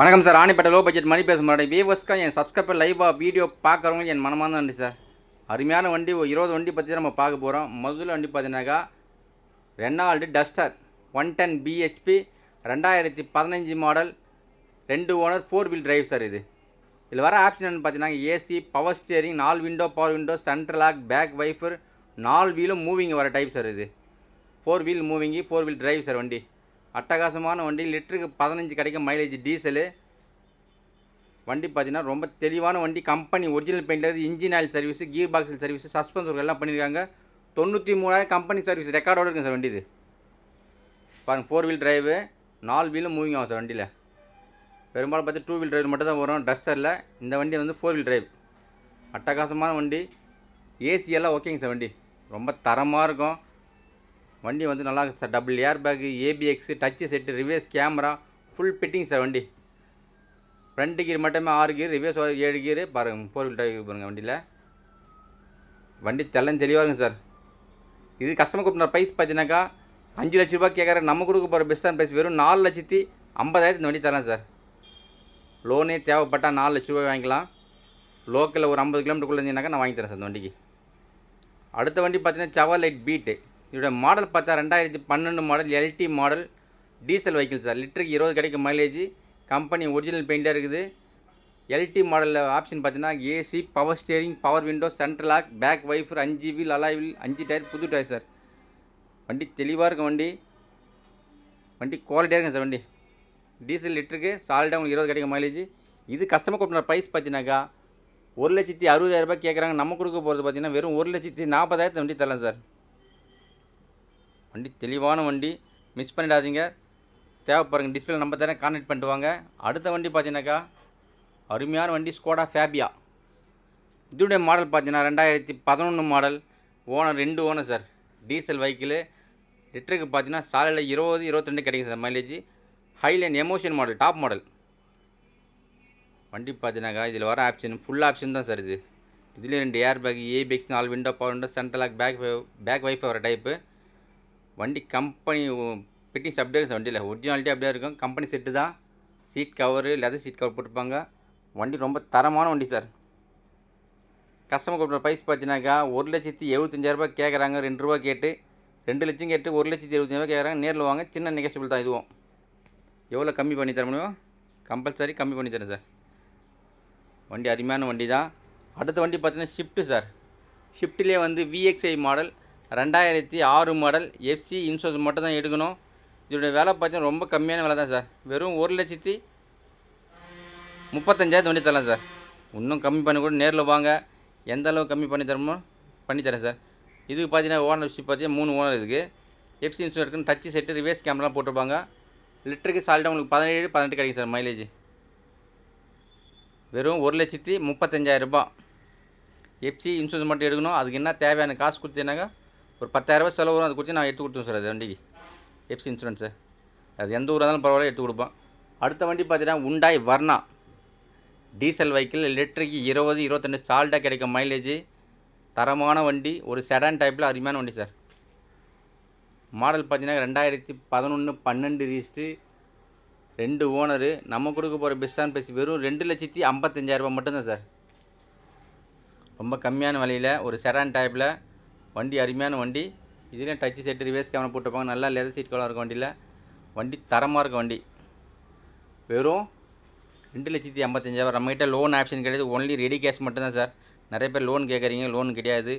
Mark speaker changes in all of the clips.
Speaker 1: வணக்கம் சார். ராணிப்பட்ட low budget மணி பேச மாட்டேன் வியூவர்ஸ்க்கா என் சப்ஸ்கிரைபர் லைவாக வீடியோ பார்க்குறவங்க என் மனமான நன்றி சார். அருமையான வண்டி ஒரு இருபது வண்டி பற்றி நம்ம பார்க்க போகிறோம் முதல்ல வண்டி பார்த்தீங்கன்னாக்கா Renault Duster one ten BHP ரெண்டாயிரத்தி பதினஞ்சு மாடல் ரெண்டு owner four wheel drive sir இது. இதில் வர ஆப்ஷன் என்னென்னு பார்த்தீங்கன்னா ஏசி பவர் ஸ்டியரிங் நாலு window power window central lock back wiper நாலு வீலும் மூவிங் வர டைப் சார் இது. Four wheel moving four wheel drive sir வண்டி. அட்டகாசமான வண்டி லிட்டருக்கு பதினஞ்சு கிடைக்கும் மைலேஜ் டீசலு வண்டி பார்த்தீங்கன்னா ரொம்ப தெளிவான வண்டி company original painter engine oil service gear பாக்ஸில் சர்வீஸு சஸ்பென்ஸ் ஒர்க் எல்லாம் பண்ணியிருக்காங்க தொண்ணூற்றி மூணாயிரம் கம்பெனி சர்வீஸ் ரெக்கார்டோடு இருக்குங்க சார் வண்டி இது. பாருங்கள் ஃபோர் வீல் டிரைவு நாலு வீலும் மூவிங் ஆகும் சார் வண்டியில். பெரும்பாலும் பார்த்து டூ வீல் டிரைவ் மட்டும் தான் வரும் ட்ரெஸ்ஸரில் இந்த வண்டி வந்து ஃபோர் வீல் டிரைவ் அட்டகாசமான வண்டி. ஏசி எல்லாம் ஓகேங்க சார் வண்டி. ரொம்ப தரமாக இருக்கும். வண்டி வந்து நல்லா இருக்கு sir. Double air bag ABS touch set reverse camera full fitting sir வண்டி. ஃப்ரண்ட்டு கீர் மட்டுமே ஆறு கீர் ரிவேஸ் ஏழு கீர் பாருங்கள் ஃபோர் வீல் டிரைவ் பாருங்கள் வண்டியில். வண்டி தெல்லன்னு தெளிவாக இருக்குங்க சார். இது கஸ்டமர் கூப்பிட்ற ப்ரைஸ் பார்த்தீங்கன்னாக்கா அஞ்சு லட்ச ரூபாய் கேட்குற நம்ம கொடுக்க போகிற பெஸ்ட்டான ப்ரைஸ் வெறும் நாலு லட்சத்தி ஐம்பதாயிரத்து இந்த வண்டி தரேன் சார். லோனே தேவைப்பட்டால் நாலு லட்ச ரூபாய் வாங்கிக்கலாம். லோக்கலில் ஒரு ஐம்பது கிலோமீட்டருக்குள்ளே இருந்தீங்கன்னாக்கா நான் வாங்கி தரேன் சார் இந்த வண்டிக்கு. அடுத்த வண்டி பார்த்தீங்கன்னா செவர்லைட் பீட்டு இதோட மாடல் பார்த்தா ரெண்டாயிரத்தி பன்னெண்டு model LD model diesel vehicle sir லிட்டருக்கு இருபது கிடைக்கும் மைலேஜ் கம்பெனி ஒரிஜினல் பெயிண்டாக இருக்குது. எல்டி மாடலில் ஆப்ஷன் பார்த்தீங்கன்னா AC power steering power window central lock back wiper அஞ்சு வீல் அலாய் அஞ்சு டயர் புது டயர் சார் வண்டி தெளிவாக இருக்கும் வண்டி. வண்டி குவாலிட்டியாக இருக்கும் சார் வண்டி. டீசல் லிட்டருக்கு சாலிடாக உங்களுக்கு இருபது கிடைக்கும் மைலேஜ் இது கஸ்டமர் கொடுக்குற ப்ரைஸ் பார்த்தீங்கன்னாக்கா ஒரு லட்சத்தி அறுபதாயிரரூபா கேட்குறாங்க நம்ம கொடுக்க போகிறது பார்த்தீங்கன்னா வெறும் ஒரு லட்சத்தி நாற்பதாயிரத்து வண்டி தரலாம் சார் வண்டி தெளிவான வண்டி மிஸ் பண்ணிடாதீங்க. தேவைப்படுங்க டிஸ்பிளே நம்பர் தரேன் கான்டாக்ட் பண்ணிட்டு வாங்க. அடுத்த வண்டி பார்த்தீங்கன்னாக்கா அருமையான வண்டி ஸ்கோடா ஃபேபியா இதோடைய மாடல் பார்த்தீங்கன்னா ரெண்டாயிரத்தி பதினொன்று மாடல் ஓனர் ரெண்டு ஓனர் சார் டீசல் வெஹிக்கிளு லிட்டருக்கு பார்த்தீங்கன்னா சாலையில் இருபது இருபத்திரெண்டு கிடைக்கும் sir mileage highline emotion model top model வண்டி பார்த்தீங்கன்னாக்கா இதில் வர ஆப்ஷன் ஃபுல் ஆப்ஷன் தான் சார் இது. இதுலேயும் ரெண்டு ஏர் பேக் ஏபிஎக்ஸ் நாலு window power window central back back wiper வர டைப்பு வண்டி கம்பெனி ஃபிட்டிங்ஸ் அப்படியே இருக்கும் வண்டியில். ஒரிஜினாலிட்டி அப்படியே இருக்கும். கம்பெனி செட்டு தான். Seat cover leather seat cover போட்டிருப்பாங்க. வண்டி ரொம்ப தரமான வண்டி சார் கஸ்டமர் கொடுக்குற ப்ரைஸ் பார்த்தீங்கன்னாக்கா ஒரு லட்சத்தி எழுபத்தஞ்சாயிரரூபா கேட்குறாங்க ரெண்டு ரூபா கேட்டு ரெண்டு லட்சம் கேட்டு ஒரு லட்சத்தி எழுபத்தஞ்சாயிரரூபா கேட்குறாங்க நேரில் வாங்க சின்ன நெகஸ்டபிள் தான் இதுவும். எவ்வளோ கம்மி பண்ணி தர முடியும்? கம்பல்சரி கம்மி பண்ணி தரேன் சார் வண்டி அருமையான வண்டி தான். அடுத்த வண்டி பார்த்தீங்கன்னா ஷிஃப்ட்டு சார் ஷிஃப்ட்லேயே வந்து விஎக்ஸ்ஐ மாடல் ரெண்டாயிரத்தி ஆறு மாடல் எஃப்சி இன்சூரன்ஸ் மட்டும் தான் எடுக்கணும். இதோடைய விலை பார்த்தீங்கன்னா ரொம்ப கம்மியான விலை தான் சார். வெறும் ஒரு லட்சத்தி முப்பத்தஞ்சாயிரத்து வண்டி தரலாம் சார். இன்னும் கம்மி பண்ணி கூட நேரில் வாங்க. எந்த அளவு கம்மி பண்ணி தரமோ பண்ணி தரேன் சார். இதுக்கு பார்த்தீங்கன்னா ஓனர் விஷயம் பார்த்தீங்கன்னா மூணு ஓனர் இருக்குது எஃப்சி இன்சூரன்ஸ் இருக்குன்னு டச்சு செட்டு ரிவேஸ் கேமராலாம் போட்டிருப்பாங்க. லிட்டருக்கு சாலிடாக உங்களுக்கு பதினேழு பதினெட்டு கிடைக்கும் சார் மைலேஜ் வெறும் ஒரு லட்சத்தி முப்பத்தஞ்சாயிரம் எஃப்சி இன்சூரன்ஸ் மட்டும் எடுக்கணும். அதுக்கு என்ன தேவையான காசு கொடுத்தீங்கன்னாக்கா ஒரு பத்தாயிரரூபா செலவு வரும் அது கொடுத்து நான் எடுத்து கொடுத்துருவேன் சார் அது வண்டிக்கு. எப்சி இன்சூரன்ஸு அது எந்த ஊராக இருந்தாலும் பரவாயில்ல எடுத்து கொடுப்போம் அடுத்த வண்டி பார்த்தீங்கன்னா உண்டாய் வர்ணா டீசல் வெஹிக்கிள் லிட்டருக்கு இருபது இருபத்தெண்டு சால்ட்டாக கிடைக்கும் மைலேஜ் தரமான வண்டி ஒரு செடான் டைப்பில் அருமையான வண்டி சார். மாடல் பார்த்தீங்கன்னா ரெண்டாயிரத்தி பதினொன்று பன்னெண்டு ரீஸ்ட்டு ரெண்டு ஓனரு நம்ம கொடுக்க போகிற பெஸ்ட்டான பேசி வெறும் ரெண்டு லட்சத்தி ஐம்பத்தஞ்சாயிரரூபா மட்டும்தான் சார். ரொம்ப கம்மியான விலையில் ஒரு செடான் டைப்பில் வண்டி அருமையான வண்டி. இதுலேயும் டச்சு செட்டு ரிவேஸ் கேமரா போட்டுப்பாங்க நல்லா லெதர் சீட் கவலாக இருக்கும் வண்டியில். வண்டி தரமாக இருக்கும் வண்டி. வெறும் ரெண்டு லட்சத்தி ஐம்பத்தஞ்சாயிரம் நம்மகிட்ட லோன் ஆப்ஷன் கிடையாது. ஒன்லி ரெடி கேஷ் மட்டும்தான் சார் நிறைய பேர் லோன் கேட்குறீங்க லோன் கிடையாது.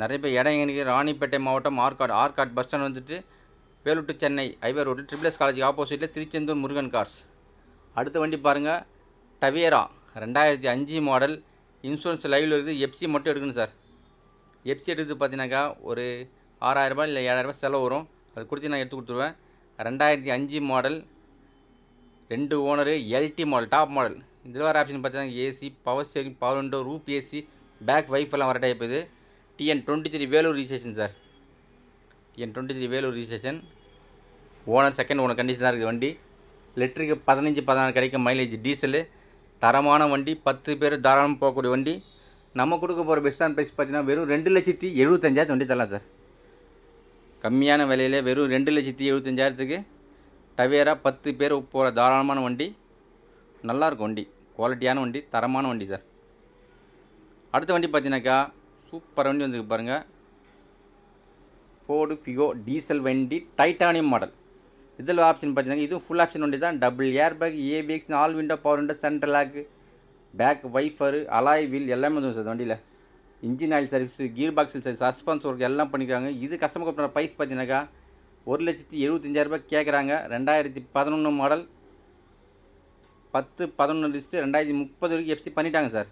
Speaker 1: நிறைய பேர் இடம் எங்களுக்கு ராணிப்பேட்டை மாவட்டம் ஆர்காட். ஆர்காட் பஸ் ஸ்டாண்ட் வந்துட்டு Vellore to Chennai highway road triple S college ஆப்போசிட்டில் திருச்செந்தூர் முருகன் கார்ஸ் அடுத்த வண்டி பாருங்கள் டவேரா ரெண்டாயிரத்தி அஞ்சு மாடல் இன்சூரன்ஸ் லைவில் இருக்குது. எஃப்சி மட்டும் எடுக்கணும் சார் எப்சி எடுத்து பார்த்தீங்கன்னாக்கா ஒரு ஆறாயிரரூபா இல்லை ஏழாயிரரூபா செலவு வரும். அது கொடுத்து நான் எடுத்து கொடுத்துருவேன். ரெண்டாயிரத்தி அஞ்சு மாடல் ரெண்டு owner LD model top model இதில் வர ஆப்ஷன் பார்த்தீங்கன்னா AC power steering power window roof AC back wiper எல்லாம் வர டைப் இது. TN twenty three Vellore registration sir TN twenty three Vellore registration owner second owner condition தான் இருக்குது வண்டி. லிட்டருக்கு பதினஞ்சு பதினாறு கிடைக்கும் மைலேஜ் டீசலு தரமான வண்டி பத்து பேர் தாராளமாக போகக்கூடிய வண்டி. நம்ம கொடுக்க போகிற பெஸ்ட்டான ப்ரைஸ் பார்த்தீங்கன்னா வெறும் ரெண்டு லட்சத்தி எழுபத்தஞ்சாயிரத்து வண்டி தரலாம் சார். கம்மியான விலையில் வெறும் ரெண்டு லட்சத்தி எழுபத்தஞ்சாயிரத்துக்கு டவேரா பத்து பேர் போகிற தாராளமான வண்டி நல்லாயிருக்கும் வண்டி குவாலிட்டியான வண்டி தரமான வண்டி சார். அடுத்த வண்டி பார்த்தீங்கன்னாக்கா சூப்பர் வண்டி வந்துருக்கு பாருங்கள் ஃபோர்டு ஃபிகோ டீசல் வண்டி டைட்டானியம் மாடல் இதில் ஆப்ஷன் பார்த்தீங்கன்னா இதுவும் ஃபுல் ஆப்ஷன் வண்டி தான். Double air bag ABS all window power window central lock back wiper alloy wheel எல்லாமே வந்துடும் சார் வண்டியில். இன்ஜின் ஆயில் சர்வீஸ் கீர் பாக்ஸில் சர்வீஸ் சஸ்பென்ஸ் ஒர்க் எல்லாம் பண்ணிக்கிறாங்க. இது கஸ்டமர் கம்பெனி ப்ரைஸ் பார்த்தீங்கன்னாக்கா ஒரு லட்சத்தி எழுபத்தஞ்சாயிரரூபா கேட்குறாங்க ரெண்டாயிரத்தி பதினொன்று மாடல் பத்து பதினொன்று லிஸ்ட்டு ரெண்டாயிரத்தி முப்பது வரைக்கும் எஃப்சி பண்ணிட்டாங்க சார்.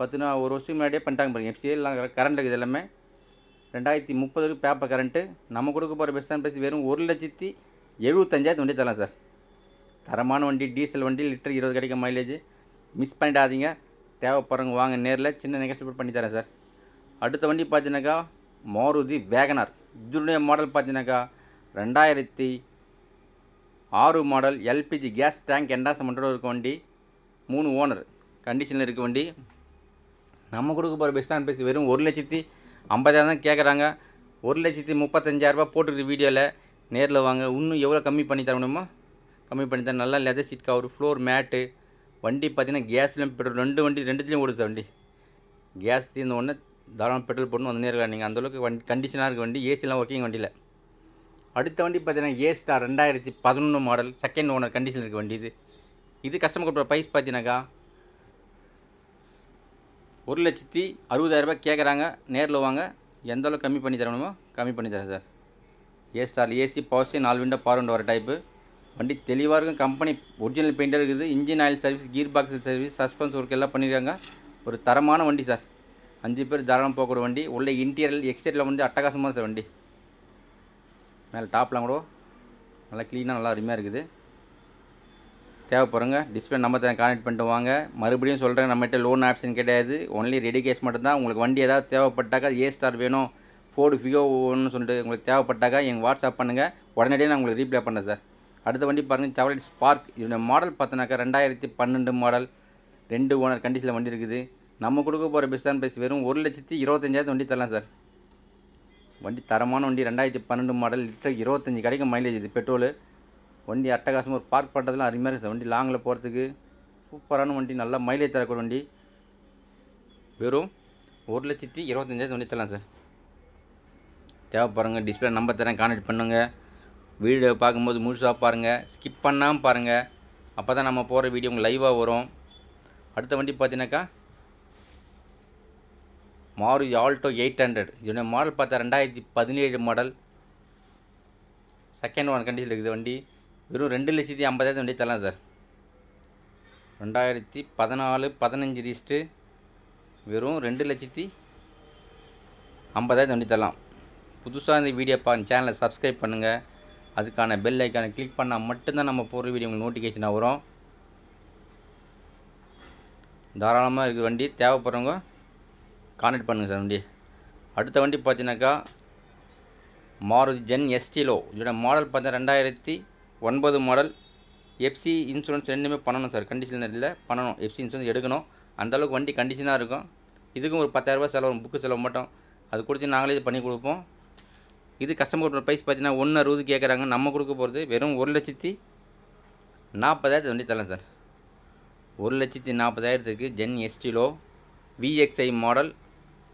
Speaker 1: பத்துனா ஒரு வருஷம் முன்னாடியே பண்ணிட்டாங்க பாருங்கள் எஃப்சி எல்லாம் கரண்ட் இருக்குது எல்லாமே. ரெண்டாயிரத்தி முப்பது வரைக்கும் பேப்பர் கரண்ட்டு நம்ம கொடுக்க போகிற பெஸ்ட் ப்ரைஸ் வெறும் ஒரு லட்சத்தி எழுபத்தஞ்சாயிரத்து வண்டி தரலாம் சார். தரமான வண்டி டீசல் வண்டி லிட்டர் இருபது கிடைக்கும் மைலேஜ் மிஸ் பண்ணிடாதீங்க. தேவைப்படுறவங்க வாங்க நேரில் சின்ன நெகஸ்ட் பண்ணி தரேன் சார். அடுத்த வண்டி பார்த்தீங்கன்னாக்கா மாருதி வேகனார். இதனுடைய மாடல் பார்த்தீங்கன்னாக்கா ரெண்டாயிரத்தி ஆறு மாடல் எல்பிஜி கேஸ் டேங்க் எண்டாசமெண்ட்டோட இருக்க வண்டி மூணு ஓனர் கண்டிஷனில் இருக்க வண்டி. நம்ம கொடுக்க போகிற பெஸ்ட்டான பேசி வெறும் ஒரு லட்சத்தி ஐம்பதாயிரம் தான் கேட்குறாங்க ஒரு லட்சத்தி முப்பத்தஞ்சாயிரரூபா போட்டுருக்க வீடியோவில் நேரில் வாங்க. இன்னும் எவ்வளோ கம்மி பண்ணி தர முடியுமோ? கம்மி பண்ணி தரேன். நல்லா leather seat cover floor mat வண்டி பார்த்தீங்கன்னா கேஸ்லையும் பெட்ரோல் ரெண்டு வண்டி ரெண்டுத்துலேயும் ஓடுது வண்டி. கேஸ் தீர்ந்த உடனே தாராளம் பெட்ரோல் போடணும் வந்து நேரில் நீங்கள் அந்தளவுக்கு வண்டி கண்டிஷனாக இருக்க வண்டி ஏசிலாம் ஒர்க்கிங் வண்டியில். அடுத்த வண்டி பார்த்தீங்கன்னா ஏ ஸ்டார் ரெண்டாயிரத்தி பதினொன்று மாடல் செகண்ட் ஓனர் கண்டிஷன் இருக்க வண்டி இது. இது கஸ்டமர் கொடுக்குற ப்ரைஸ் பார்த்தீங்கன்னாக்கா ஒரு லட்சத்தி அறுபதாயிரரூபா கேட்குறாங்க நேரில் வாங்க. எந்த அளவுக்கு கம்மி பண்ணி தரணுமோ கம்மி பண்ணி தரேன் sir. A star AC power stay நாலு விண்டோ பார் விண்டோ வர டைப்பு வண்டி தெளிவாக இருக்கும். கம்பெனி ஒரிஜினல் பெயிண்டர் இருக்குது. Engine oil service gear box service suspense work எல்லாம் பண்ணியிருக்காங்க ஒரு தரமான வண்டி சார் அஞ்சு பேர் தாராளம் போகக்கூடிய வண்டி. உள்ள இன்டீரியர் எக்ஸ்டீரியரில் வந்து அட்டகாசமாக சார் வண்டி. மேலே டாப்லாம் கூட நல்லா க்ளீனாக நல்லா அருமையாக இருக்குது. தேவைப்படுறங்க டிஸ்பிளே நம்ம தான் கான்டெக்ட் பண்ணிட்டு வாங்க. மறுபடியும் சொல்கிறேன் நம்மகிட்ட லோன் ஆப்ஷன் கிடையாது. ஒன்லி ரெடி கேஷ் மட்டும்தான் உங்களுக்கு வண்டி ஏதாவது தேவைப்பட்டாக்கா ஏ ஸ்டார் வேணும். ஃபோர்டு ஃபிகோ ஒன்று சொல்லிட்டு உங்களுக்கு தேவைப்பட்டாக்கா எங்கள் வாட்ஸ்அப் பண்ணுங்கள் உடனடியே நான் உங்களுக்கு ரீப்ளே பண்ணேன் சார் அடுத்த வண்டி பாருங்கள் செவலட் ஸ்பார்க் இதோட மாடல் பார்த்தோன்னாக்கா ரெண்டாயிரத்தி பன்னெண்டு மாடல் ரெண்டு ஓனர் கண்டிஷனில் வண்டி இருக்குது. நம்ம கொடுக்க போகிற பெஸ்ட்டான பிரைஸ் வெறும் ஒரு லட்சத்தி இருபத்தஞ்சாயிரத்து வண்டி தரலாம் சார் வண்டி தரமான வண்டி ரெண்டாயிரத்தி பன்னெண்டு மாடல் லிட்டர் இருபத்தஞ்சி கிடைக்கும் மைலேஜ் இது பெட்ரோலு வண்டி அட்டகாசமாக ஒரு பார்க் பண்ணுறதுலாம் அருமையாக இருக்குது சார் வண்டி லாங்கில் போகிறதுக்கு சூப்பரான வண்டி நல்லா மைலேஜ் தரக்கூடிய வண்டி. வெறும் ஒரு லட்சத்தி இருபத்தஞ்சாயிரத்து வண்டி தரலாம் சார் தேவைப்படுறங்க டிஸ்பிளே நம்பர் தரேன் கான்டெக்ட் பண்ணுங்கள் வீடியோ பார்க்கும்போது முழுசாக பாருங்கள் ஸ்கிப் பண்ணாமல் பாருங்கள் அப்போ தான் நம்ம போகிற வீடியோ உங்களுக்கு லைவாக வரும். அடுத்த வண்டி பார்த்தீங்கன்னாக்கா மாருதி ஆல்டோ எயிட் ஹண்ட்ரட். இதோட மாடல் பார்த்தா ரெண்டாயிரத்தி பதினேழு மாடல் செகண்ட் ஒன் கண்டிஷன் இருக்குது வண்டி. வெறும் ரெண்டு லட்சத்தி ஐம்பதாயிரத்து வண்டி தரலாம் சார். ரெண்டாயிரத்தி பதினாலு பதினஞ்சு லிஸ்ட்டு வெறும் ரெண்டு லட்சத்தி ஐம்பதாயிரத்து வண்டி தரலாம். புதுசாக இந்த வீடியோ பா சேனலை சப்ஸ்கிரைப் பண்ணுங்கள் அதுக்கான பெல் ஐக்கானை கிளிக் பண்ணால் மட்டும்தான் நம்ம போகிற வீடியோ உங்களுக்கு நோட்டிஃபிகேஷனாக வரும். தாராளமாக இருக்குது வண்டி தேவைப்படுறவங்க கான்டெக்ட் பண்ணுங்கள் சார் வண்டி அடுத்த வண்டி பார்த்தீங்கன்னாக்கா மாருதி ஜென் எஸ்டிலோ இதோட மாடல் பார்த்தீங்கன்னா ரெண்டாயிரத்தி ஒன்பது மாடல் எஃப்சி இன்சூரன்ஸ் ரெண்டுமே பண்ணணும் சார். கண்டிஷன் இல்லை பண்ணணும். எஃப்சி இன்சூரன்ஸ் எடுக்கணும். அந்தளவுக்கு வண்டி கண்டிஷனாக இருக்கும். இதுக்கும் ஒரு பத்தாயிரரூபா செலவு புக்கு செலவு மட்டும். அது கொடுத்து நாங்களே இது பண்ணி கொடுப்போம். இது கஸ்டமர் ப்ரைஸ் பார்த்தீங்கன்னா ஒன்று அறுபது கேட்குறாங்க நம்ம கொடுக்க போகிறது வெறும் ஒரு லட்சத்தி நாற்பதாயிரத்து வண்டி தரலாம் சார். ஒரு லட்சத்தி நாற்பதாயிரத்துக்கு Zen Estilo VXI model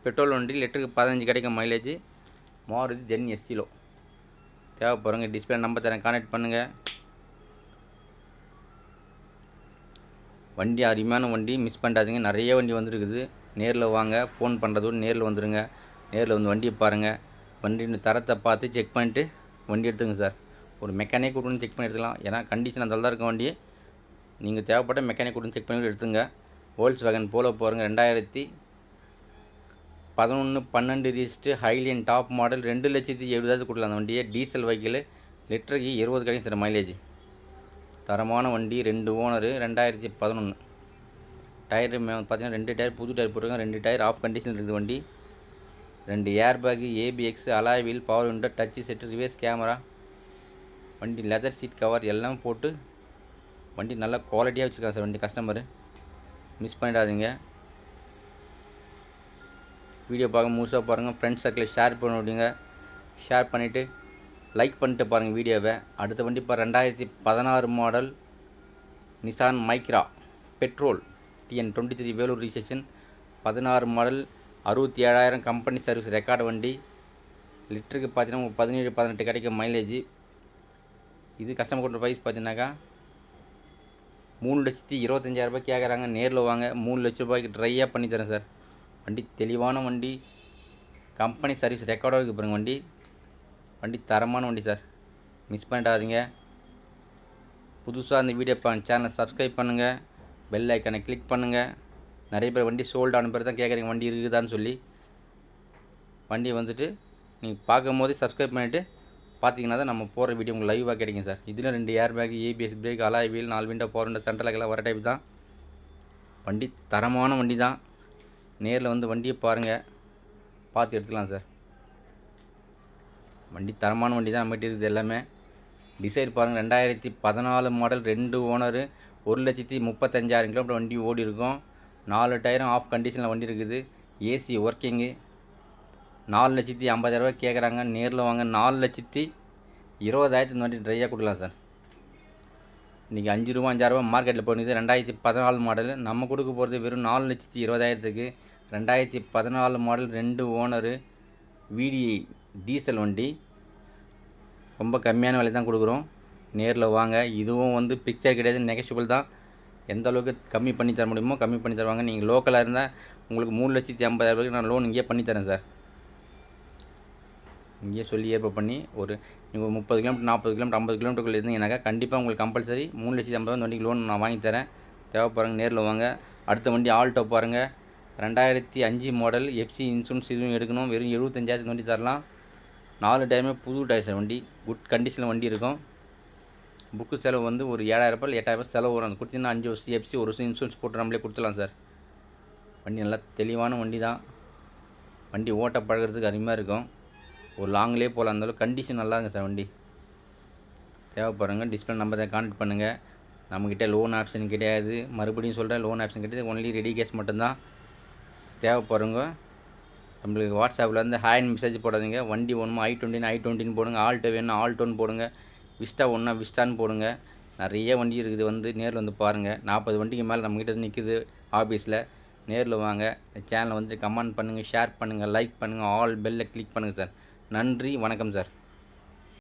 Speaker 1: petrol வண்டி லிட்டருக்கு பதினஞ்சு கிடைக்கும் மைலேஜ் மாருதி ஜென் எஸ்டிலோ தேவைப்படுறவங்க டிஸ்பிளே நம்பர் தரேன். கான்டெக்ட் பண்ணுங்கள் வண்டி அருமையான வண்டி மிஸ் பண்ணாதீங்க நிறைய வண்டி வந்துருக்குது. நேரில் வாங்க. ஃபோன் பண்ணுறதோடு நேரில் வந்துடுங்க நேரில் வந்து வண்டியை பாருங்கள் வண்டியின் தரத்தை பார்த்து செக் பண்ணிட்டு வண்டி எடுத்துங்க சார் ஒரு மெக்கானிக் கூட்டு செக் பண்ணி எடுத்துக்கலாம். ஏன்னா கண்டிஷன் அந்த தான் இருக்க வண்டியை. நீங்கள் தேவைப்பட்ட மெக்கானிக் கூட்டு செக் பண்ணி எடுத்துங்க. ஹோல்ஸ் வேகன் போல போகிறங்க ரெண்டாயிரத்தி பதினொன்று பன்னெண்டு ரீஸ்ட்டு ஹைலியன் டாப் மாடல் ரெண்டு லட்சத்தி எழுபதாவது கொடுக்கலாம் அந்த வண்டியை. டீசல் வெஹிக்கிள் லிட்டருக்கு இருபது கிடைக்கும் சார் மைலேஜ் தரமான வண்டி ரெண்டு ஓனரு ரெண்டாயிரத்தி பதினொன்று டயரு பார்த்தீங்கன்னா ரெண்டு டயர் புது டயர் போட்டிருக்காங்க. ரெண்டு டயர் ஆஃப் கண்டிஷன் இருக்குது வண்டி. ரெண்டு airbag ABS alloy wheel power window touch set reverse camera வண்டி லெதர் சீட் கவர் எல்லாம் போட்டு வண்டி நல்லா குவாலிட்டியாக வச்சுருக்காங்க சார் வண்டி கஸ்டமரு மிஸ் பண்ணிடாதீங்க. வீடியோ பார்க்க முழுசாக பாருங்கள் ஃப்ரெண்ட்ஸ் சர்க்கிளில் ஷேர் பண்ண ஷேர் பண்ணிவிட்டு லைக் பண்ணிட்டு பாருங்கள் வீடியோவை. அடுத்த வண்டி இப்போ ரெண்டாயிரத்தி பதினாறு model Nissan Micra petrol TN twenty three Vellore registration பதினாறு மாடல் அறுபத்தி ஏழாயிரம் கம்பெனி சர்வீஸ் ரெக்கார்டு வண்டி லிட்டருக்கு பார்த்தீங்கன்னா உங்களுக்கு பதினேழு பதினெட்டு கிடைக்கும் மைலேஜ் இது கஸ்டமர் கொண்ட ப்ரைஸ் பார்த்தீங்கன்னாக்கா மூணு லட்சத்தி இருபத்தஞ்சாயிரம் ரூபாய் கேட்குறாங்க நேரில் வாங்க. மூணு லட்ச ரூபாய்க்கு ட்ரையாக பண்ணி தரேன் சார். வண்டி தெளிவான வண்டி. கம்பெனி சர்வீஸ் ரெக்கார்டாக இருக்குது பாருங்கள் வண்டி. வண்டி தரமான வண்டி சார். மிஸ் பண்ணிடாதீங்க. புதுசாக அந்த வீடியோ சேனலை சப்ஸ்கிரைப் பண்ணுங்கள் பெல் ஐக்கனை கிளிக் பண்ணுங்கள் நிறைய பேர் வண்டி சோல்டு ஆன பேர் தான் கேட்குறீங்க வண்டி இருக்குதான்னு சொல்லி. வண்டி வந்துட்டு நீங்கள் பார்க்கும் போதே சப்ஸ்கிரைப் பண்ணிவிட்டு பார்த்தீங்கன்னா தான் நம்ம போகிற வீடியோ உங்களுக்கு லைவாக கிடைக்கும் சார். இதில் ரெண்டு air bag ABS brake alloy wheel நாலு விண்டோ ஃபோர் விண்டோ சென்ட்ரலுக்கெல்லாம் வர டைப் தான். வண்டி தரமான வண்டி தான். நேரில் வந்து வண்டியை பாருங்கள் பார்த்து எடுத்துக்கலாம் சார். வண்டி தரமான வண்டி தான் நம்மகிட்ட இருக்குது எல்லாமே. டிசைர் பாருங்கள் ரெண்டாயிரத்தி பதினாலு மாடல் ரெண்டு ஓனரு ஒரு லட்சத்தி முப்பத்தஞ்சாயிரம் கிலோமீட்டர் வண்டி ஓடி இருக்கும் நாலு டயரும் ஆஃப் கண்டிஷனில் வண்டி இருக்குது. ஏசி ஒர்க்கிங்கு நாலு லட்சத்தி ஐம்பதாயிரரூவா கேட்குறாங்க நேரில் வாங்க. நாலு லட்சத்தி இருபதாயிரத்து இந்த வண்டி ட்ரையாக கொடுக்கலாம் சார் இன்றைக்கி அஞ்சு ரூபா அஞ்சாயிரரூபா மார்க்கெட்டில் போயிருக்குது ரெண்டாயிரத்தி பதினாலு மாடல் நம்ம கொடுக்க போகிறது வெறும் நாலு லட்சத்தி இருபதாயிரத்துக்கு. ரெண்டாயிரத்தி பதினாலு மாடல் ரெண்டு ஓனரு விடிஐ டீசல் வண்டி. ரொம்ப கம்மியான விலை தான் கொடுக்குறோம். நேரில் வாங்க. இதுவும் வந்து பிக்சர் கிடையாது. நெகஷியபிள் தான். எந்த அளவுக்கு கம்மி பண்ணி தர முடியுமோ கம்மி பண்ணி தருவாங்க. நீங்கள் லோக்கலாக இருந்தால் உங்களுக்கு மூணு லட்சத்தி ஐம்பதாயிரம் ரூபாய்க்கு நான் லோன் இங்கேயே பண்ணி தரேன் சார். இங்கேயே சொல்லி ஏற்பாடு பண்ணி ஒரு நீங்கள் முப்பது கிலோமீட்டர் நாற்பது கிலோமீட்டர் ஐம்பது கிலோமீட்டருக்குள்ள இருந்தீங்கன்னாக்கா கண்டிப்பாக உங்களுக்கு கம்பல்சரி மூணு லட்சத்தி ஐம்பதாயிரம் வண்டிக்கு லோன் நான் வாங்கி தரேன். தேவைப்படுறாங்க நேரில் வாங்க. அடுத்த வண்டி ஆல்டோ பாருங்கள் ரெண்டாயிரத்தி அஞ்சு மாடல் எஃப்சி இன்சூரன்ஸ் இதுவும் எடுக்கணும். வெறும் எழுபத்தஞ்சாயிரத்து வண்டி தரலாம். நாலு டயருமே புது டயர் சார் வண்டி. குட் கண்டிஷனில் வண்டி இருக்கும். புக்கு செலவு வந்து ஒரு ஏழாயிரம் ரூபாய் எட்டாயிரம் ரூபாய் செலவு வரும். அந்த கொடுத்தீங்கன்னா அஞ்சு வருஷம் எஃப்சி ஒரு வருஷம் இன்சூரன்ஸ் போட்டு நம்மளே கொடுத்துலாம் சார். வண்டி நல்லா தெளிவான வண்டி தான். வண்டி ஓட்ட பழகிறதுக்கு அருமையாக இருக்கும். ஒரு லாங்லேயே போகலாம். இருந்தாலும் கண்டிஷன் நல்லா இருக்கும் சார் வண்டி. தேவைப்படுறவங்க டிஸ்பிளே நம்பர் தான் கான்டெக்ட் பண்ணுங்கள் நம்மக்கிட்ட லோன் ஆப்ஷன் கிடையாது. மறுபடியும் சொல்கிறேன் லோன் ஆப்ஷன் கிடையாது. ஒன்லி ரெடி கேஷ் மட்டும்தான். தேவைப்படுறவங்க நம்மளுக்கு வாட்ஸ்அப்பில் வந்து ஹேண்ட் மெசேஜ் போடாதீங்க. வண்டி ஒன்றுமா ஐ டுவெண்ட்டின்னு ஐ டுவெண்ட்டின்னு போடுங்க. ஆல்ட்டோ வேணும் ஆல்டோன்னு போடுங்க. விஸ்டா ஒன்றா விஸ்டான்னு போடுங்க. நிறைய வண்டி இருக்குது வந்து நேரில் வந்து பாருங்கள் நாற்பது வண்டிக்கு மேலே நம்மக்கிட்ட நிற்குது ஆஃபீஸில் நேரில் வாங்க. சேனலை வந்து கமெண்ட் பண்ணுங்கள் ஷேர் பண்ணுங்கள் லைக் பண்ணுங்கள் ஆல் பெல்லை கிளிக் பண்ணுங்கள் சார். நன்றி வணக்கம் சார்.